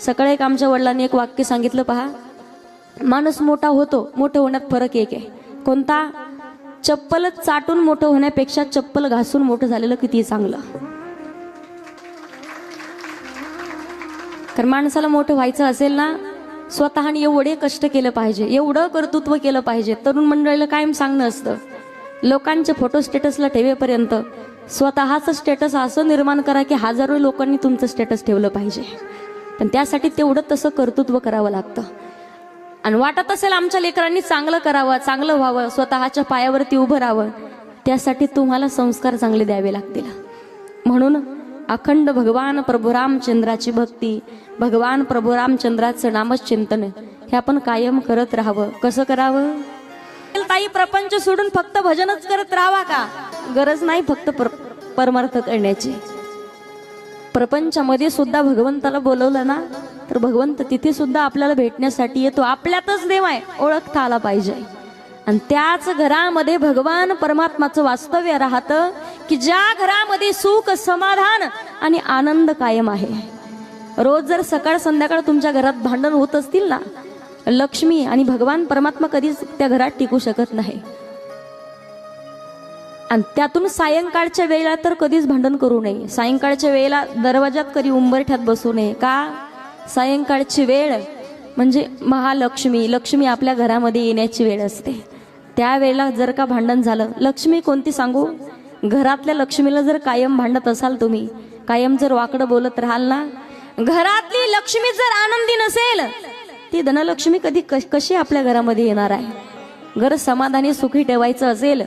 सकाळी एक आमच्या वडिलांनी एक वाक्य सांगितलं पहा. माणूस मोठा होतो मोठं होण्यात फरक एक आहे. कोणता? चप्पल चाटून मोठं होण्यापेक्षा चप्पल घासून मोठं झालेलं किती चांगलं. कारण माणसाला मोठं व्हायचं असेल ना स्वतःने एवढे कष्ट केलं पाहिजे एवढं कर्तृत्व केलं पाहिजे तरुण मंडळीला कायम सांगणं असतं. लोकांचे फोटो स्टेटसला ठेवेपर्यंत स्वतःचं स्टेटस असं निर्माण करा की हजारो लोकांनी तुमचं स्टेटस ठेवलं पाहिजे. पण त्यासाठी तेवढं तसं कर्तृत्व करावं लागतं. आणि वाटत असेल आमच्या लेकरांनी चांगलं करावं चांगलं व्हावं स्वतःच्या पायावरती उभं राहावं त्यासाठी तुम्हाला संस्कार चांगले द्यावे लागतील. म्हणून अखंड भगवान प्रभू रामचंद्राची भक्ती भगवान प्रभू रामचंद्राचं नामच चिंतन हे आपण कायम करत राहावं. कसं करावं? ताई प्रपंच सोडून फक्त भजनच करत राहावा का? गरज नाही फक्त परमार्थ करण्याची. प्रपंचामध्ये सुद्धा भगवंताला बोलवलं ना तर भगवंत तिथे सुद्धा आपल्याला भेटण्यासाठी येतो. आपल्यातच देव आहे ओळखता आला पाहिजे. आणि त्याच घरामध्ये भगवान परमात्माचं वास्तव्य राहतं की ज्या घरामध्ये सुख समाधान आणि आनंद कायम आहे. रोज जर सकाळ संध्याकाळ तुमच्या घरात भांडण होत असतील ना लक्ष्मी आणि भगवान परमात्मा कधीच त्या घरात टिकू शकत नाही. आणि त्यातून सायंकाळच्या वेळेला तर कधीच भांडण करू नये. सायंकाळच्या वेळेला दरवाजात कधी उंबरठ्यात बसू नये. का? सायंकाळची वेळ म्हणजे महालक्ष्मी. लक्ष्मी आपल्या घरामध्ये येण्याची वेळ असते. त्यावेळेला जर का भांडण झालं लक्ष्मी कोणती सांगू? घरातल्या लक्ष्मीला जर कायम भांडत असाल तुम्ही कायम जर वाकडं बोलत राहाल ना? घरातली लक्ष्मी जर आनंदी नसेल ती धनलक्ष्मी कधी कशी आपल्या घरामध्ये येणार आहे? घर समाधानी सुखी ठेवायचं असेल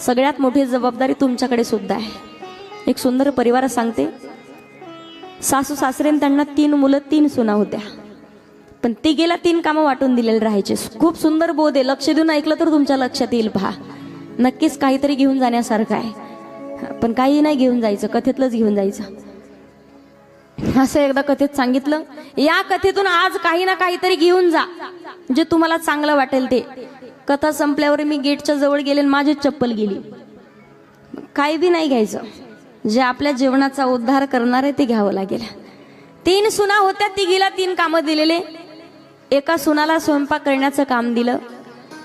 सगळ्यात मोठी जबाबदारी तुमच्याकडे सुद्धा आहे. एक सुंदर परिवार सांगते. सासू सासरेन त्यांना तीन मुलं तीन सुना होत्या. पण तिघेला तीन कामं वाटून दिलेले राहायचे. खूप सुंदर बोध आहे. लक्ष देऊन ऐकलं तर तुमच्या लक्षात येईल पहा. नक्कीच काहीतरी घेऊन जाण्यासारखं आहे. पण काही नाही घेऊन जायचं. कथेतलंच घेऊन जायचं. असं एकदा कथेत सांगितलं. या कथेतून आज काही ना काहीतरी घेऊन जा. जे तुम्हाला चांगलं वाटेल ते. कथा संपल्यावर मी गेटच्या जवळ गेले आणि माझी चप्पल गेली. काही बी नाही घ्यायचं. जे आपल्या जीवनाचा उद्धार करणार आहे ते घ्यावं लागेल. तीन सुना होत्या तिघीला तीन कामं दिलेले. एका सुनाला स्वयंपाक करण्याचं काम दिलं.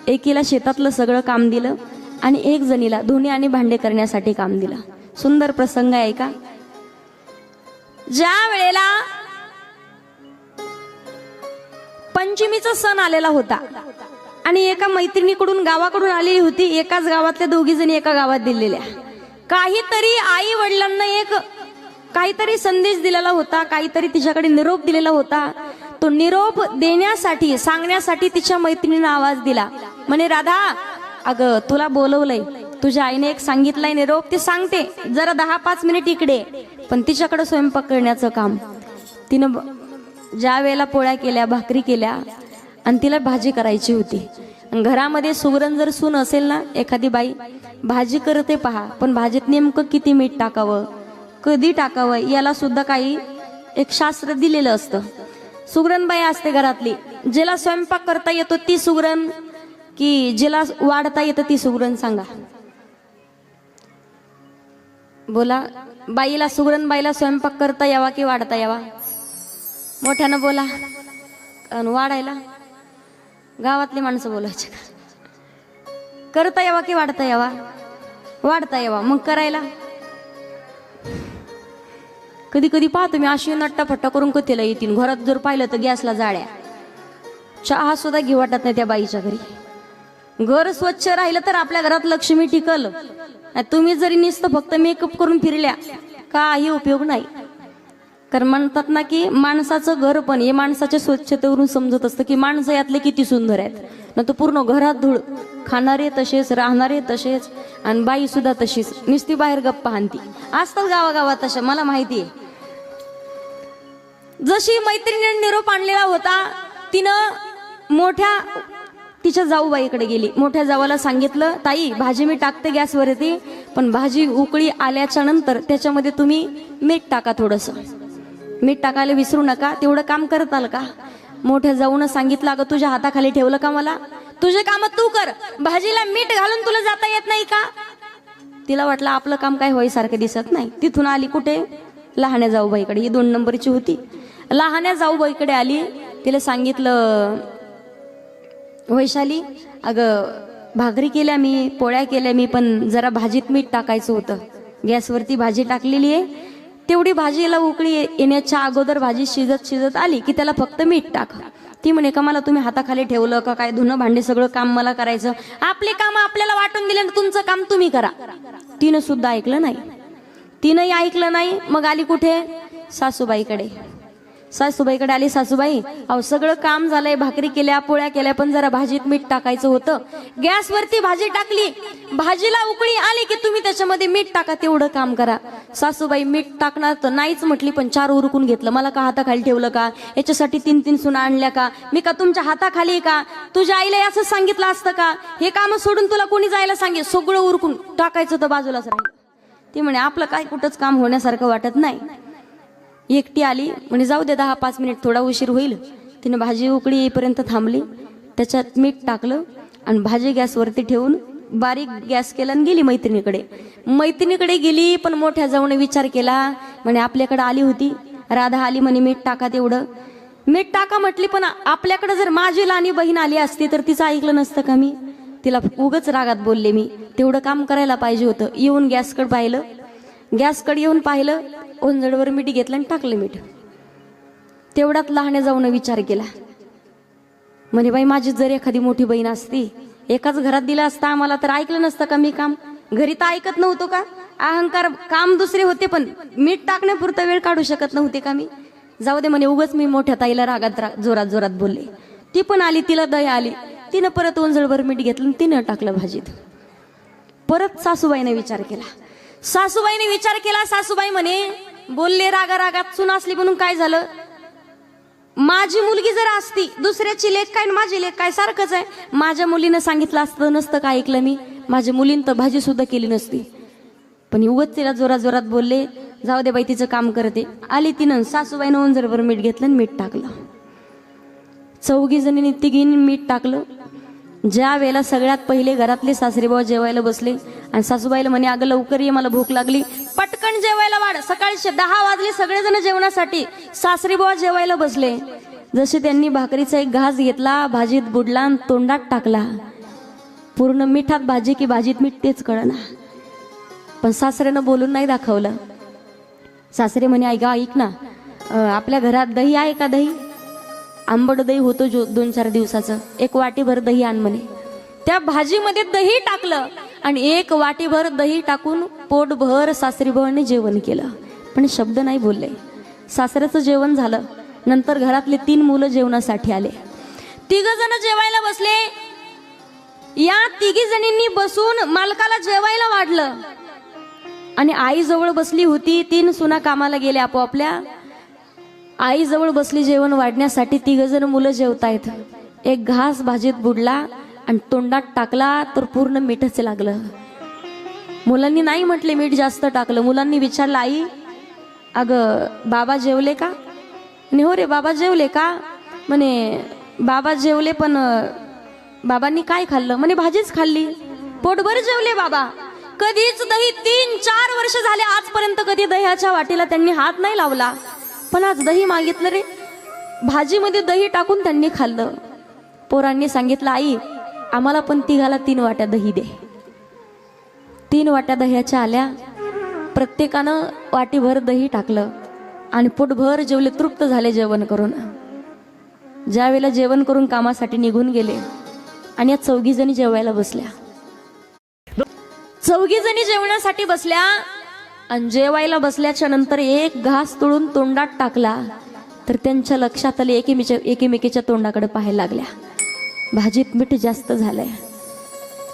एकीला शेतातलं सगळं काम दिलं. आणि एक जणीला धुणे आणि भांडे करण्यासाठी काम दिलं. सुंदर प्रसंग आहे का? ज्या वेळेला पंचमीचा सण आलेला होता आणि एका मैत्रिणीकडून गावाकडून आलेली होती. एकाच गावातल्या दोघी जणी एका गावात दिलेल्या. काहीतरी आई वडिलांना एक काहीतरी संदेश दिलेला होता. काहीतरी तिच्याकडे निरोप दिलेला होता. तो निरोप देण्यासाठी सांगण्यासाठी तिच्या मैत्रिणीनं आवाज दिला. म्हणे राधा अगं तुला बोलवलंय. तुझ्या आईने एक सांगितलंय निरोप. ते सांगते जरा दहा पाच मिनिट इकडे. पण तिच्याकडे स्वयंपाक करण्याचं काम. तिनं ब- ज्या वेळेला पोळ्या केल्या भाकरी केल्या आणि तिला भाजी करायची होती. आणि घरामध्ये सुगरण जर सून असेल ना एखादी बाई भाजी करते पहा पण भाजीत नेमकं किती मीठ टाकावं? कधी टाकावं? याला सुद्धा काही एक शास्त्र दिलेलं असतं. सुगरण बाई असते घरातली. जिला स्वयंपाक करता येतो ती सुगरण की जिला वाढता येतं ती सुगरण सांगा. बोला बाईला सुगरण बाईला स्वयंपाक करता यावा की वाढता यावा? मोठ्यानं बोला. वाढायला? गावातली माणसं बोलायचे करता यावा की वाढता यावा? वाढता यावा. मग करायला? कधी कधी पाहतो मी अशी नट्टाफट्टा करून कथेला येतील. घरात जर पाहिलं तर गॅसला जाळ्या. चहा सुद्धा घेऊ वाटत नाही त्या बाईच्या घरी. घर स्वच्छ राहिलं तर आपल्या घरात लक्ष्मी टिकल. तुम्ही जरी नुसतं फक्त मेकअप करून फिरल्या काही उपयोग नाही. तर म्हणतात ना की माणसाचं घर पण हे माणसाच्या स्वच्छतेवरून समजत असतं की माणसं यातले किती सुंदर आहेत. न तर पूर्ण घरात धूळ. खाणारे तसेच राहणारे तसेच आणि बाई सुद्धा तशीच. नुसती बाहेर गप्पा हाणती. असतात गावागावात तशा मला माहिती आहे. जशी मैत्रिणीने निरोप आणलेला होता तिनं मोठ्या तिच्या जाऊबाईकडे गेली. मोठ्या जावाला सांगितलं ताई भाजी मी टाकते गॅसवर येते पण भाजी उकळी आल्याच्यानंतर त्याच्यामध्ये तुम्ही मीठ टाका थोडंसं. मीठ टाकायला विसरू नका तेवढं काम करत आलं का? मोठ्या जाऊन सांगितलं अगं तुझ्या हाताखाली ठेवलं का मला? तुझे काम तू कर भाजीला मीठ घालून तुला जाता येत नाही का? तिला वाटलं आपलं काम काय होईसारखं दिसत नाही. तिथून आली कुठे? लहान्या जाऊबाईकडे. ही दोन नंबरची होती. लहान्या जाऊबाईकडे आली. तिला सांगितलं वैशाली अगं भाकरी केल्या मी पोळ्या केल्या मी पण जरा भाजीत मीठ टाकायचं होतं. गॅसवरती भाजी टाकलेली आहे. तेवढी भाजीला उकळी येण्याच्या अगोदर भाजी शिजत शिजत आली की त्याला फक्त मीठ टाक. ती म्हणे का मला तुम्ही हाताखाली ठेवलं? का काय धुणं भांडे सगळं काम मला करायचं? आपले काम आपल्याला वाटून दिले तुमचं काम तुम्ही करा. तिनं सुद्धा ऐकलं नाही. तिनंही ऐकलं नाही. मग आली कुठे? सासूबाईकडे. सासूबाईकडे आली सासूबाई अहो सगळं काम झालंय भाकरी केल्या पोळ्या केल्या पण जरा भाजीत मीठ टाकायचं होतं. गॅसवरती भाजी टाकली. भाजीला उकळी आली की तुम्ही त्याच्यामध्ये मीठ टाका तेवढं काम करा. सासूबाई मीठ टाकणार तर नाहीच म्हटली पण चार उरकून घेतलं. मला का हाताखाली ठेवलं का? याच्यासाठी तीन तीन सुना आणल्या का? मी का तुमच्या हाताखाली आहे का? तुझ्या आईला असं सांगितलं असतं का? हे काम सोडून तुला कोणी जायला सांगे सगळं उरकून टाकायचं तर बाजूलाच राहिलं ती म्हणे आपलं काय कुठंच काम होण्यासारखं वाटत नाही. एकटी आली म्हणजे जाऊ दे दहा पाच मिनिट थोडा उशीर होईल. तिने भाजी उकळी येईपर्यंत थांबली. त्याच्यात मीठ टाकलं आणि भाजी गॅसवरती ठेवून बारीक गॅस केला आणि गेली मैत्रिणीकडे. मैत्रिणीकडे गेली पण मोठ्या जाऊन विचार केला म्हणे आपल्याकडे आली होती. राधा आली म्हणे मीठ टाका तेवढं. मीठ टाका म्हटली पण आपल्याकडे जर माझी लहानी बहीण आली असती तर तिचं ऐकलं नसतं का मी? तिला उगच रागात बोलले मी. तेवढं काम करायला पाहिजे होतं. येऊन गॅसकडे पाहिलं. गॅसकडे येऊन पाहिलं. ओंजळवर मीठ घेतलं आणि टाकलं मीठ. तेवढ्यात लहाने जाऊन विचार केला. म्हणे बाई माझी जर एखादी मोठी बहीण असती एकाच घरात दिलं असतं आम्हाला तर ऐकलं नसतं का मी काम? घरी तर ऐकत नव्हतो का? अहंकार काम दुसरे होते पण मीठ टाकण्यापुरता वेळ काढू शकत नव्हते का मी? जाऊ दे म्हणे उगच मी मोठ्या ताईला रागात रा- जोरात जोरात बोलले. ती पण आली तिला दया आली. तिनं परत ओंजळभर मीठ घेतलं आणि तिनं टाकलं भाजीत. परत सासूबाईने विचार केला. सासूबाईने विचार केला. सासूबाई म्हणे बोलले रागा रागात चून असली म्हणून काय झालं? माझी मुलगी जर असती दुसऱ्याची लेख काय माझी लेख काय? सारखंच आहे. माझ्या मुलीनं सांगितलं असतं नसतं का ऐकलं मी? माझ्या मुलीनं तर भाजी सुद्धा केली नसती. पण उगत तिला जोरात जोरात बोलले जाऊ दे बाई तिचं काम करते. आली तिनं सासूबाईनं ओंजरभर मीठ घेतलं आणि मीठ टाकलं. चौघी जणींनी तिघींनी मीठ टाकलं. ज्या वेळेला सगळ्यात पहिले घरातले सासरेबाबा जेवायला बसले आणि सासूबाईला म्हणे अगं लवकर ये मला भूक लागली. पटकन जेवायला वाढ. सकाळी दहा वाजले सगळेजण जेवणासाठी. सासरेबाबा जेवायला बसले. जसे त्यांनी भाकरीचा एक घास घेतला भाजीत बुडला आणि तोंडात टाकला. पूर्ण मिठात भाजी की भाजीत मीठ तेच कळना. पण सासऱ्यानं बोलून नाही दाखवलं. सासरे म्हणे ऐका ऐक ना. आपल्या घरात दही आहे का दही? आंबट दही होतो जो दोन चार दिवसाचं. एक वाटीभर दही आण म्हणे. त्या भाजीमध्ये दही टाकलं. आणि एक वाटीभर दही टाकून पोटभर सासरी जेवण केलं. पण शब्द नाही बोलले. सासऱ्याचं जेवण झालं. नंतर घरातले तीन मुलं जेवणासाठी आले. तिघ जण जेवायला बसले. या तिघी जणींनी बसून मालकाला जेवायला वाढलं. आणि आई जवळ बसली होती. तीन सुना कामाला गेल्या आपोआपल्या. आई जवळ बसली जेवण वाढण्यासाठी तिघ जण मुलं जेवतायत. एक घास भाजीत बुडला. आणि तोंडात टाकला तर पूर्ण मीठच लागलं. मुलांनी नाही म्हटले मीठ जास्त टाकलं. मुलांनी विचारलं आई अगं बाबा जेवले का? म्हणे हो रे बाबा जेवले का? म्हणे बाबा जेवले पण बाबांनी काय खाल्लं? म्हणे भाजीच खाल्ली. पोटभर जेवले बाबा. कधीच दही तीन चार वर्ष झाले आजपर्यंत कधी दह्याच्या वाटेला त्यांनी हात नाही लावला. पण आज दही मागितलं रे. भाजीमध्ये दही टाकून त्यांनी खाल्लं. पोरांनी सांगितलं आई आम्हाला पण तिघाला तीन वाट्या दही दे. तीन वाट्या दह्याच्या आल्या. प्रत्येकानं वाटीभर दही टाकलं आणि पोटभर जेवले तृप्त झाले जेवण करून. ज्या वेळेला जेवण करून कामासाठी निघून गेले आणि या चौघी जणी जेवायला बसल्या. चौघी जणी जेवणासाठी बसल्या आणि जेवायला बसल्याच्या नंतर एक घास तोडून तोंडात टाकला तर त्यांच्या लक्षात आले एकीमेच्या एकीमेकीच्या तोंडाकडे पाहायला लागल्या. भाजीत मीठ जास्त झालंय.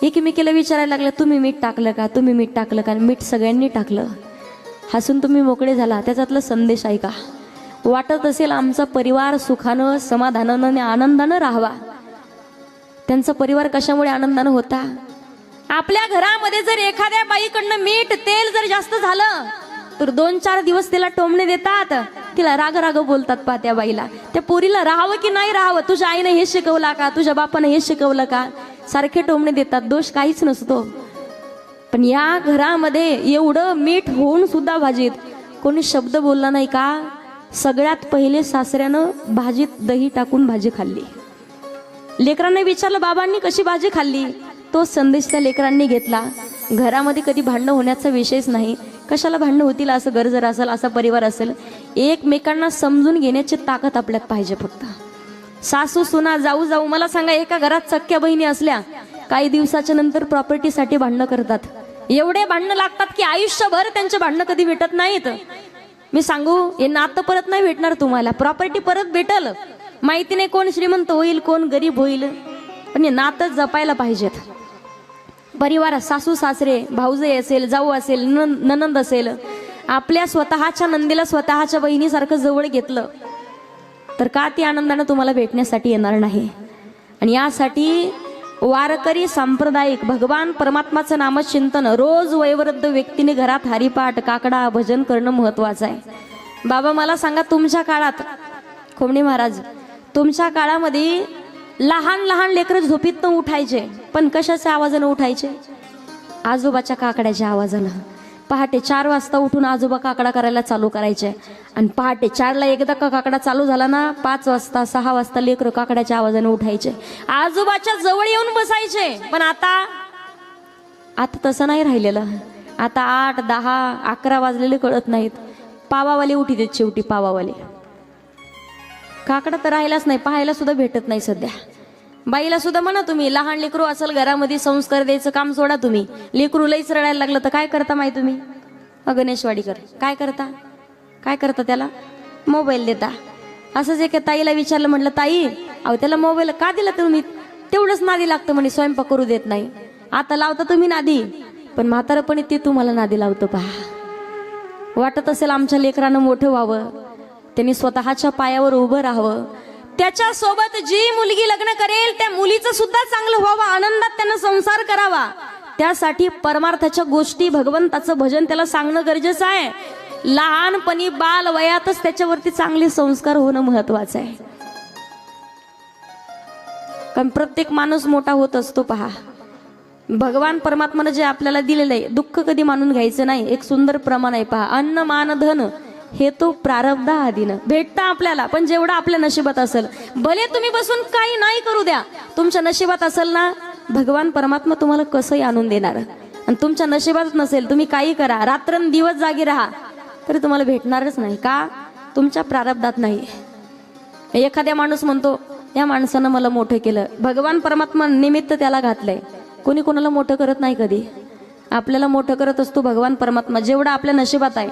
एकीमेकीला विचारायला लागलं तुम्ही मीठ टाकलं का? तुम्ही मीठ टाकलं का? मीठ सगळ्यांनी टाकलं. हसून तुम्ही मोकळे झाला. त्याच्यातला संदेश ऐका. वाटत असेल आमचा परिवार सुखानं समाधानानं आणि आनंदानं राहावा. त्यांचा परिवार कशामुळे आनंदानं होता? आपल्या घरामध्ये जर एखाद्या बाईकडनं मीठ तेल जर जास्त झालं तर दोन चार दिवस तिला टोमणे देतात. तिला राग राग बोलतात पा त्या बाईला. त्या पोरीला राहावं की नाही राहावं? तुझ्या आईनं हे शिकवला का? तुझ्या बापानं हे शिकवलं का? सारखे टोमणे देतात. दोष काहीच नसतो. पण या घरामध्ये एवढं मीठ होऊन सुद्धा भाजीत कोणी शब्द बोलला नाही का? सगळ्यात पहिले सासऱ्यानं भाजीत दही टाकून भाजी खाल्ली. लेकरांना विचारलं बाबांनी कशी भाजी खाल्ली? तो संदेश त्या लेकरांनी घेतला. घरामध्ये कधी भांडणं होण्याचा विषयच नाही. कशाला भांडणं होतील असं गरजर असेल असा परिवार असेल एकमेकांना समजून घेण्याची ताकद आपल्यात पाहिजे फक्त. सासू सुना जाऊ जाऊ मला सांगा एका घरात सख्या बहिणी असल्या काही दिवसाच्या नंतर प्रॉपर्टीसाठी भांडणं करतात. एवढे भांडणं लागतात की आयुष्यभर त्यांचे भांडणं कधी भेटत नाहीत. मी सांगू हे नातं परत नाही भेटणार तुम्हाला. प्रॉपर्टी परत भेटल. माहिती नाही कोण श्रीमंत होईल कोण गरीब होईल. पण हे नातं जपायला पाहिजेत. परिवारात सासू सासरे भाऊजे असेल जाऊ असेल ननंद असेल आपल्या स्वतःच्या नंदीला स्वतःच्या बहिणीसारखं जवळ घेतलं तर का ती आनंदानं तुम्हाला भेटण्यासाठी येणार नाही? आणि यासाठी वारकरी सांप्रदायिक भगवान परमात्माचं नामचिंतन रोज वयोवृद्ध व्यक्तीने घरात हरिपाठ काकडा भजन करणं महत्वाचं आहे. बाबा मला सांगा तुमच्या काळात खोमणे महाराज तुमच्या काळामध्ये लहान लहान लेकरं झोपीतनं उठायचे पण कशाच्या आवाजानं उठायचे? आजोबाच्या काकड्याच्या आवाजानं. पहाटे चार वाजता उठून आजोबा काकडा करायला चालू करायचे. आणि पहाटे चारला एकदा का काकडा चालू झाला ना पाच वाजता सहा वाजता लेकरं काकड्याच्या आवाजाने उठायचे. आजोबाच्या जवळ येऊन बसायचे. पण आता आता तसं नाही राहिलेलं. आता आठ दहा अकरा वाजलेले कळत नाहीत. पावावाले उठी देत शेवटी पावावाले. काकडा तर राहिलाच नाही पाहायला सुद्धा भेटत नाही सध्या. बाईला सुद्धा म्हणा तुम्ही लहान लेकरू असेल घरामध्ये संस्कार द्यायचं काम सोडा तुम्ही. लेकरू लईच रडायला लागलं तर काय करता माही तुम्ही? गणेशवाडीकर काय करता? काय करता त्याला? मोबाईल देता. असंच एका ताईला विचारलं म्हटलं ताई अहो त्याला मोबाईल का दिला तुम्ही? तेवढंच नादी लागतं म्हणे स्वयंपाक करू देत नाही. आता लावता तुम्ही नादी पण म्हातारपणी ते तुम्हाला नादी लावतं पहा. वाटत असेल आमच्या लेकरानं मोठं व्हावं. त्यांनी स्वतःच्या पायावर उभं राहावं. त्याच्या सोबत जी मुलगी लग्न करेल त्या मुलीचं सुद्धा चांगलं व्हावं आनंदात त्यानं संसार करावा. त्यासाठी परमार्थाच्या गोष्टी भगवंताचं भजन त्याला सांगणं गरजेचं आहे. लहानपणी बाल वयातच त्याच्यावरती चांगले संस्कार होणं महत्वाचं आहे. कारण प्रत्येक माणूस मोठा होत असतो पहा. भगवान परमात्मानं जे आपल्याला दिलेलं आहे दुःख कधी मानून घ्यायचं नाही. एक सुंदर प्रमाण आहे पहा. अन्न मान धन. हे तो प्रारब्ध आधीनं. भेटतं आपल्याला पण जेवढं आपल्या नशिबात असेल भले तुम्ही बसून काही नाही करू द्या तुमच्या नशिबात असेल ना भगवान परमात्मा तुम्हाला कसंही आणून देणार. आणि तुमच्या नशिबात नसेल तुम्ही काही करा रात्रंदिवस जागी राहा तरी तुम्हाला भेटणारच नाही. का? तुमच्या प्रारब्धात नाही. एखाद्या माणूस म्हणतो या माणसानं मला मोठं केलं. भगवान परमात्मा निमित्त त्याला घातलंय. कोणी कोणाला मोठं करत नाही कधी? आपल्याला मोठं करत असतो भगवान परमात्मा जेवढं आपल्या नशिबात आहे